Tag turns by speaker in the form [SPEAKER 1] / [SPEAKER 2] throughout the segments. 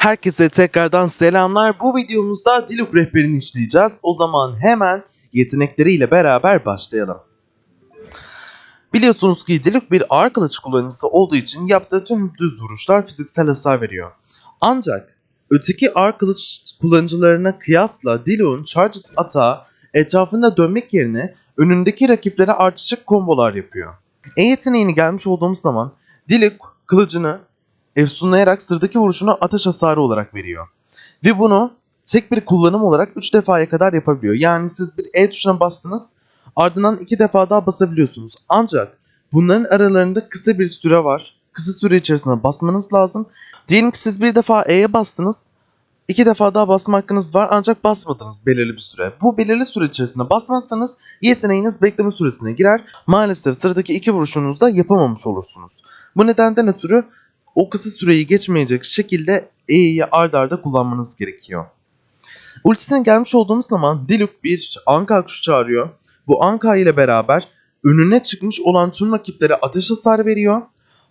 [SPEAKER 1] Herkese tekrardan selamlar. Bu videomuzda Diluc rehberini işleyeceğiz. O zaman hemen yetenekleriyle beraber başlayalım. Biliyorsunuz ki Diluc bir ağır kılıç kullanıcısı olduğu için yaptığı tüm düz vuruşlar fiziksel hasar veriyor. Ancak öteki ağır kılıç kullanıcılarına kıyasla Diluc'un charged atağı etrafında dönmek yerine önündeki rakiplere artışık kombolar yapıyor. En yeteneğini gelmiş olduğumuz zaman Diluc kılıcını efsunlayarak sıradaki vuruşuna ateş hasarı olarak veriyor. Ve bunu tek bir kullanım olarak 3 defaya kadar yapabiliyor. Yani siz bir E tuşuna bastınız ardından 2 defa daha basabiliyorsunuz. Ancak bunların aralarında kısa bir süre var. Kısa süre içerisinde basmanız lazım. Diyelim ki siz bir defa E'ye bastınız. iki defa daha basma hakkınız var ancak basmadınız belirli bir süre. Bu belirli süre içerisinde basmazsanız yeteneğiniz bekleme süresine girer. Maalesef sıradaki iki vuruşunuzda yapamamış olursunuz. Bu nedenden ötürü o kısa süreyi geçmeyecek şekilde E'yi ard arda kullanmanız gerekiyor. Ultisine gelmiş olduğumuz zaman Diluc bir Anka kuşu çağırıyor. Bu Anka ile beraber önüne çıkmış olan tüm rakiplere ateş hasarı veriyor.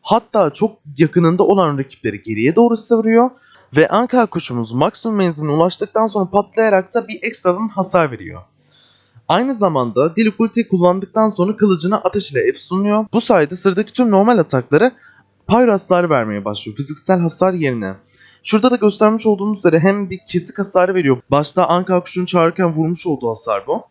[SPEAKER 1] Hatta çok yakınında olan rakipleri geriye doğru savuruyor. Ve Anka kuşumuz maksimum menziline ulaştıktan sonra patlayarak da bir ekstradan hasar veriyor. Aynı zamanda Diluc ultiyi kullandıktan sonra kılıcına ateş ile efsunluyor. Bu sayede sıradaki tüm normal atakları pyro hasarı vermeye başlıyor fiziksel hasar yerine. Şurada da göstermiş olduğumuz üzere hem bir kesik hasarı veriyor. Başta Anka kuşunu çağırırken vurmuş olduğu hasar bu.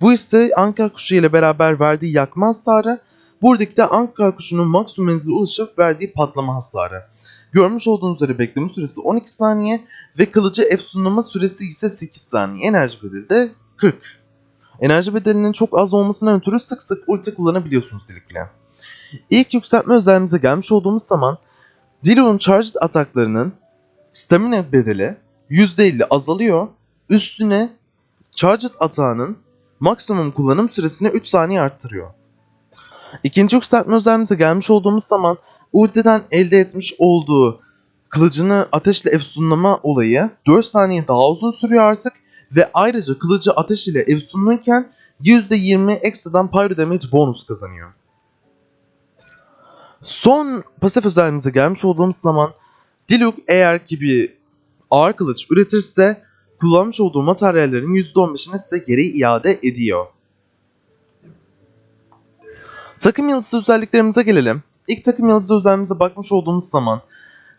[SPEAKER 1] Bu ise Anka kuşu ile beraber verdiği yakma hasarı. Buradaki de Anka kuşunun maksimum menzile ulaşıp verdiği patlama hasarı. Görmüş olduğunuz üzere bekleme süresi 12 saniye ve kılıcı efsunlama süresi ise 8 saniye. Enerji bedeli de 40. Enerji bedelinin çok az olmasından ötürü sık sık ulti kullanabiliyorsunuz Diluc'le. İlk yükseltme özelliğimize gelmiş olduğumuz zaman Diluc'un charged ataklarının stamina bedeli %50 azalıyor. Üstüne charged atağının maksimum kullanım süresini 3 saniye arttırıyor. İkinci yükseltme özelliğimize gelmiş olduğumuz zaman ultiden elde etmiş olduğu kılıcını ateşle efsunlama olayı 4 saniye daha uzun sürüyor artık ve ayrıca kılıcı ateş ile efsunlanırken %20 ekstradan pyro damage bonus kazanıyor. Son pasif özelliğimize gelmiş olduğumuz zaman Diluc eğer ki bir ağır kılıç üretirse kullanmış olduğu materyallerin %15'ini size geri iade ediyor. Takım yıldızı özelliklerimize gelelim. İlk takım yıldızı özelliğimize bakmış olduğumuz zaman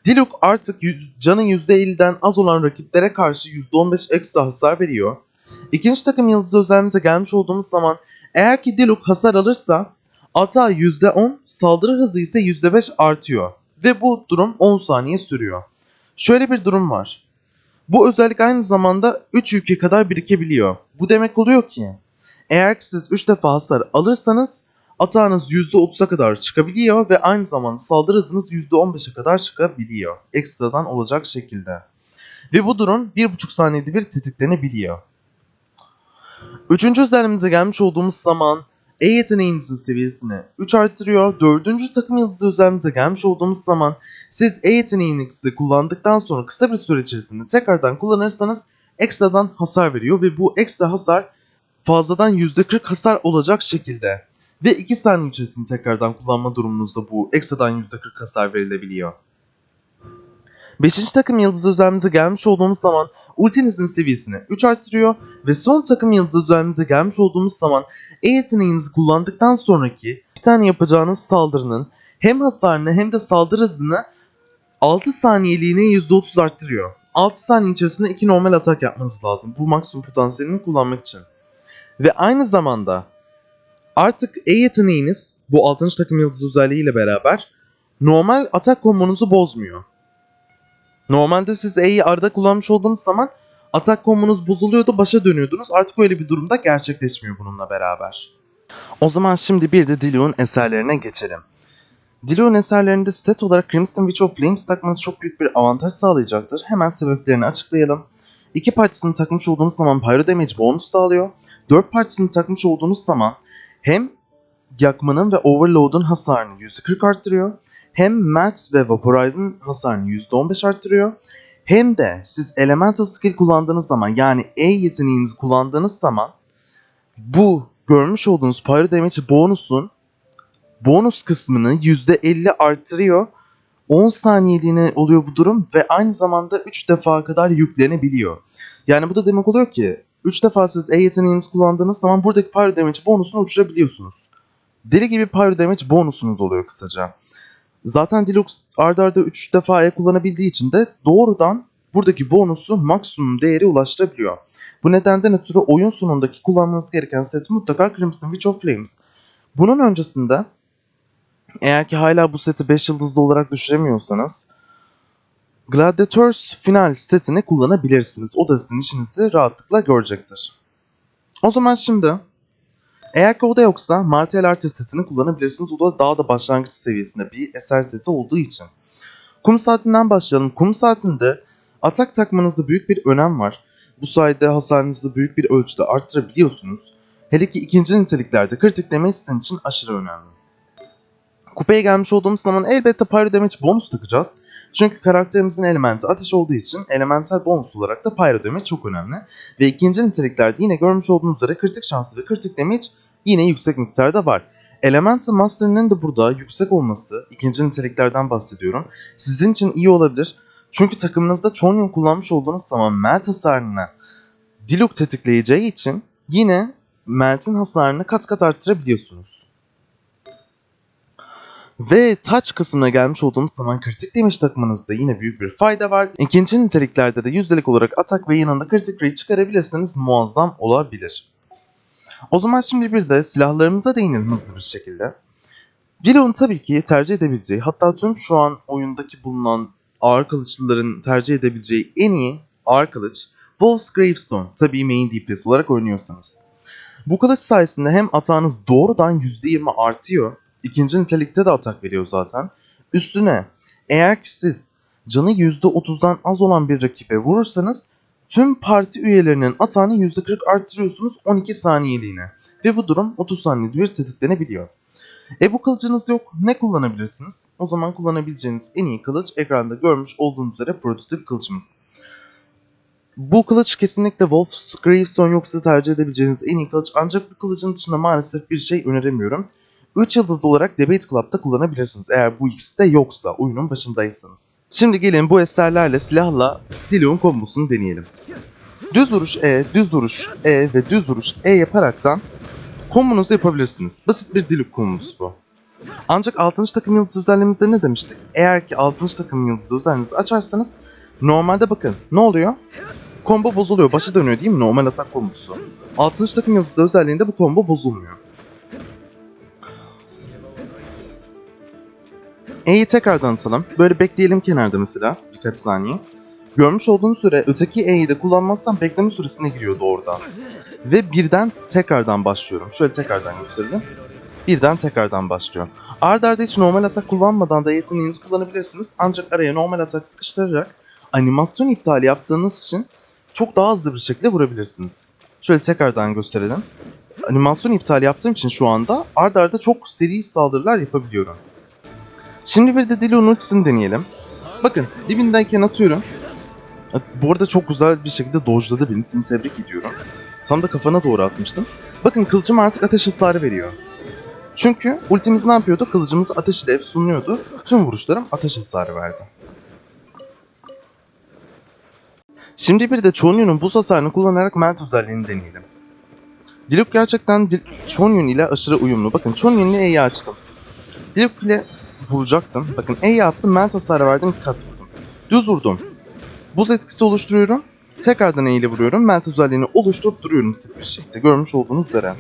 [SPEAKER 1] Diluc artık canı %50'den az olan rakiplere karşı %15 ekstra hasar veriyor. İkinci takım yıldızı özelliğimize gelmiş olduğumuz zaman eğer ki Diluc hasar alırsa Ata %10, saldırı hızı ise %5 artıyor. Ve bu durum 10 saniye sürüyor. Şöyle bir durum var. Bu özellik aynı zamanda 3 yükü kadar birikebiliyor. Bu demek oluyor ki eğer siz 3 defa hasar alırsanız atağınız %30'a kadar çıkabiliyor ve aynı zamanda saldırı hızınız %15'e kadar çıkabiliyor. Ekstradan olacak şekilde. Ve bu durum 1,5 saniyede bir tetiklenebiliyor. Üçüncü özelliğimize gelmiş olduğumuz zaman E yeteneğinizin seviyesini 3 arttırıyor. Dördüncü takım yıldızı özelliğimize gelmiş olduğumuz zaman siz E yeteneğinizi kullandıktan sonra kısa bir süre içerisinde tekrardan kullanırsanız ekstradan hasar veriyor ve bu ekstra hasar fazladan %40 hasar olacak şekilde. Ve 2 saniye içerisinde tekrardan kullanma durumunuzda bu ekstradan %40 hasar verilebiliyor. Beşinci takım yıldızı özelliğimize gelmiş olduğumuz zaman ultinizin seviyesini 3 arttırıyor ve son takım yıldızı özelliğimize gelmiş olduğumuz zaman E yeteneğinizi kullandıktan sonraki bir tane yapacağınız saldırının hem hasarını hem de saldırı hızını 6 saniyeliğine %30 arttırıyor. 6 saniye içerisinde 2 normal atak yapmanız lazım bu maksimum potansiyelini kullanmak için. Ve aynı zamanda artık E yeteneğiniz bu 6. takım yıldızı özelliğiyle beraber normal atak kombonuzu bozmuyor. Normalde siz E'yi arada kullanmış olduğunuz zaman atak kombonuz bozuluyordu, başa dönüyordunuz. Artık öyle bir durumda gerçekleşmiyor bununla beraber. O zaman şimdi bir de Diluc'un eserlerine geçelim. Diluc'un eserlerinde stat olarak Crimson Witch of Flames takmanız çok büyük bir avantaj sağlayacaktır. Hemen sebeplerini açıklayalım. İki partisini takmış olduğunuz zaman Pyro Damage bonus sağlıyor. Dört partisini takmış olduğunuz zaman hem yakmanın ve Overload'un hasarını %40 arttırıyor hem Melt ve Vaporizing hasarını %15 arttırıyor. Hem de siz Elemental Skill kullandığınız zaman yani E yeteneğinizi kullandığınız zaman bu görmüş olduğunuz Pyro Damage bonusun bonus kısmını %50 arttırıyor. 10 saniyeliğine oluyor bu durum ve aynı zamanda 3 defa kadar yüklenebiliyor. Yani bu da demek oluyor ki 3 defa siz E yeteneğinizi kullandığınız zaman buradaki pyro damage bonusunu uçurabiliyorsunuz. Deli gibi pyro damage bonusunuz oluyor kısaca. Zaten Deluxe arda arda 3 defa E kullanabildiği için de doğrudan buradaki bonusu maksimum değeri ulaştırabiliyor. Bu nedenden ötürü oyun sonundaki kullanmanız gereken set mutlaka Crimson Witch of Flames. Bunun öncesinde eğer ki hala bu seti 5 yıldızlı olarak düşüremiyorsanız Gladiators final setini kullanabilirsiniz. O da sizin işinizi rahatlıkla görecektir. O zaman şimdi eğer ki o da yoksa Martial Artes setini kullanabilirsiniz. O da daha da başlangıç seviyesinde bir eser seti olduğu için. Kum saatinden başlayalım. Kum saatinde atak takmanızda büyük bir önem var. Bu sayede hasarınızı büyük bir ölçüde arttırabiliyorsunuz. Hele ki ikinci niteliklerde kritik damage sizin için aşırı önemli. Kupaya gelmiş olduğumuz zaman elbette Pyro Damage bonus takacağız. Çünkü karakterimizin elementi ateş olduğu için elemental bonus olarak da Pyro Damage çok önemli. Ve ikinci niteliklerde yine görmüş olduğunuz üzere kritik şansı ve kritik damage yine yüksek miktarda var. Elemental Master'ının da burada yüksek olması, ikinci niteliklerden bahsediyorum, sizin için iyi olabilir. Çünkü takımınızda Chonyon kullanmış olduğunuz zaman melt hasarını Diluc tetikleyeceği için yine melt'in hasarını kat kat arttırabiliyorsunuz. Ve touch kısmına gelmiş olduğumuz zaman kritik damage takmanızda yine büyük bir fayda var. İkinci niteliklerde de yüzdelik olarak atak ve yanında kritik rate çıkarabilirseniz muazzam olabilir. O zaman şimdi bir de silahlarımıza değinelim hızlı bir şekilde. Diluc'un tabii ki tercih edebileceği hatta tüm şu an oyundaki bulunan ağır kılıçlıların tercih edebileceği en iyi ağır kılıç Wolf's Gravestone. Tabii main DPS olarak oynuyorsanız. Bu kılıç sayesinde hem atağınız doğrudan %20 artıyor. İkinci nitelikte de atak veriyor zaten. Üstüne eğer ki siz canı %30'dan az olan bir rakibe vurursanız tüm parti üyelerinin atağını %40 arttırıyorsunuz 12 saniyeliğine. Ve bu durum 30 saniyede bir tetiklenebiliyor. E bu kılıcınız yok. Ne kullanabilirsiniz? O zaman kullanabileceğiniz en iyi kılıç ekranda görmüş olduğunuz üzere prototip kılıcımız. Bu kılıç kesinlikle Wolf's Gravestone yoksa tercih edebileceğiniz en iyi kılıç ancak bu kılıcın dışında maalesef bir şey öneremiyorum. 3 yıldızlı olarak Debate Club'da kullanabilirsiniz eğer bu ikisi de yoksa oyunun başındaysanız. Şimdi gelin bu eserlerle silahla Diluc'un kombosunu deneyelim. Düz vuruş E, düz vuruş E ve düz vuruş E yaparaktan kombonuzu yapabilirsiniz. Basit bir Diluc kombosu bu. Ancak 6. takım yıldızı özelliğimizde ne demiştik? Eğer ki 6. takım yıldızı özelliğinizi açarsanız normalde bakın ne oluyor? Combo bozuluyor. Başı dönüyor değil mi? Normal atak kombosu. 6. takım yıldızı özelliğinde bu combo bozulmuyor. E'yi tekrardan atalım. Böyle bekleyelim kenarda mesela birkaç saniye. Görmüş olduğunuz süre öteki E'yi de kullanmazsam bekleme süresine giriyor doğrudan. Ve birden tekrardan başlıyorum. Şöyle tekrardan gösterelim. Birden tekrardan başlıyor. Arda arda hiç normal atak kullanmadan da yeteneğinizi kullanabilirsiniz. Ancak araya normal atak sıkıştırarak animasyon iptali yaptığınız için çok daha hızlı bir şekilde vurabilirsiniz. Şöyle tekrardan gösterelim. Animasyon iptali yaptığım için şu anda arda arda çok seri saldırılar yapabiliyorum. Şimdi bir de Diluc'un ultisini deneyelim. Bakın dibindeyken atıyorum. Bu arada çok güzel bir şekilde dojladı beni. Seni tebrik ediyorum. Tam da kafana doğru atmıştım. Bakın kılıcım artık ateş hasarı veriyor. Çünkü ultimiz ne yapıyordu? Kılıcımız ateş ile sunuluyordu. Tüm vuruşlarım ateş hasarı verdi. Şimdi bir de Chonyun'un buz hasarını kullanarak melt özelliğini deneyelim. Diluc gerçekten Chonyun ile aşırı uyumlu. Bakın Chonyun ile E'yi açtım. Diluc ile vuracaktım. Bakın E'yi attım, melt hasarı verdim, kat vurdum. Düz vurdum. Buz etkisi oluşturuyorum. Tekrardan E ile vuruyorum. Melt özelliğini oluşturup duruyorum sık bir şekilde. Görmüş olduğunuz üzere.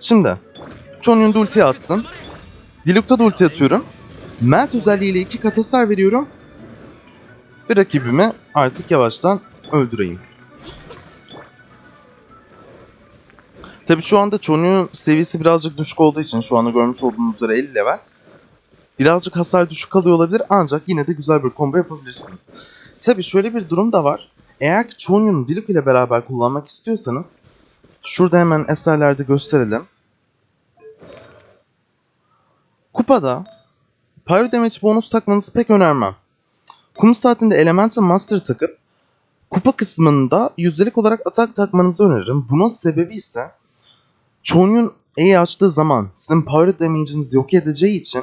[SPEAKER 1] Şimdi Chonyun'da ulti attım. Diluc'ta da ulti atıyorum. Melt özelliğiyle iki kat hasar veriyorum. Ve rakibimi artık yavaştan öldüreyim. Tabi şu anda Chonyun seviyesi birazcık düşük olduğu için şu anda görmüş olduğunuz üzere 50 level. Birazcık hasar düşük kalıyor olabilir ancak yine de güzel bir combo yapabilirsiniz. Tabi şöyle bir durum da var. Eğer ki Chonyun'u Diluc ile beraber kullanmak istiyorsanız şurada hemen eserlerde gösterelim. Kupada Pyro Damage bonus takmanızı pek önermem. Kum saatinde Elemental Master takıp kupa kısmında yüzdelik olarak atak takmanızı öneririm. Bunun sebebi ise Chonyun E'yi açtığı zaman sizin Pyro Damage'inizi yok edeceği için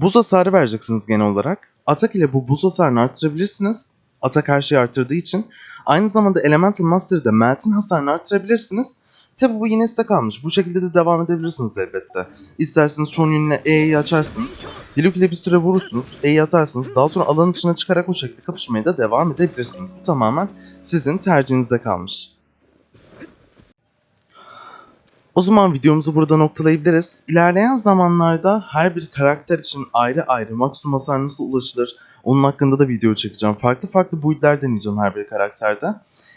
[SPEAKER 1] Buz hasarı vereceksiniz genel olarak. Atak ile bu buz hasarını arttırabilirsiniz. Atak her şeyi arttırdığı için. Aynı zamanda Elemental Master'da Melt'in hasarını arttırabilirsiniz. Tabi bu yine size kalmış. Bu şekilde de devam edebilirsiniz elbette. İsterseniz Chon Yun'le E'yi açarsınız. Diluc ile bir süre vurursunuz. E'yi atarsınız. Daha sonra alanın dışına çıkarak o şekilde kapışmaya da devam edebilirsiniz. Bu tamamen sizin tercihinizde kalmış. O zaman videomuzu burada noktalayabiliriz. İlerleyen zamanlarda her bir karakter için ayrı ayrı maksimum hasar nasıl ulaşılır onun hakkında da video çekeceğim. Farklı farklı build'ler deneyeceğim her bir karakterde.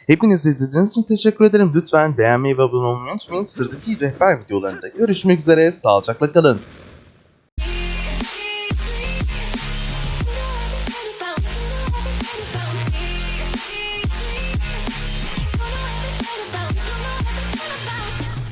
[SPEAKER 1] Hepiniz izlediğiniz için teşekkür ederim. Lütfen beğenmeyi ve abone olmayı unutmayın. Sıradaki rehber videolarında görüşmek üzere. Sağlıcakla kalın.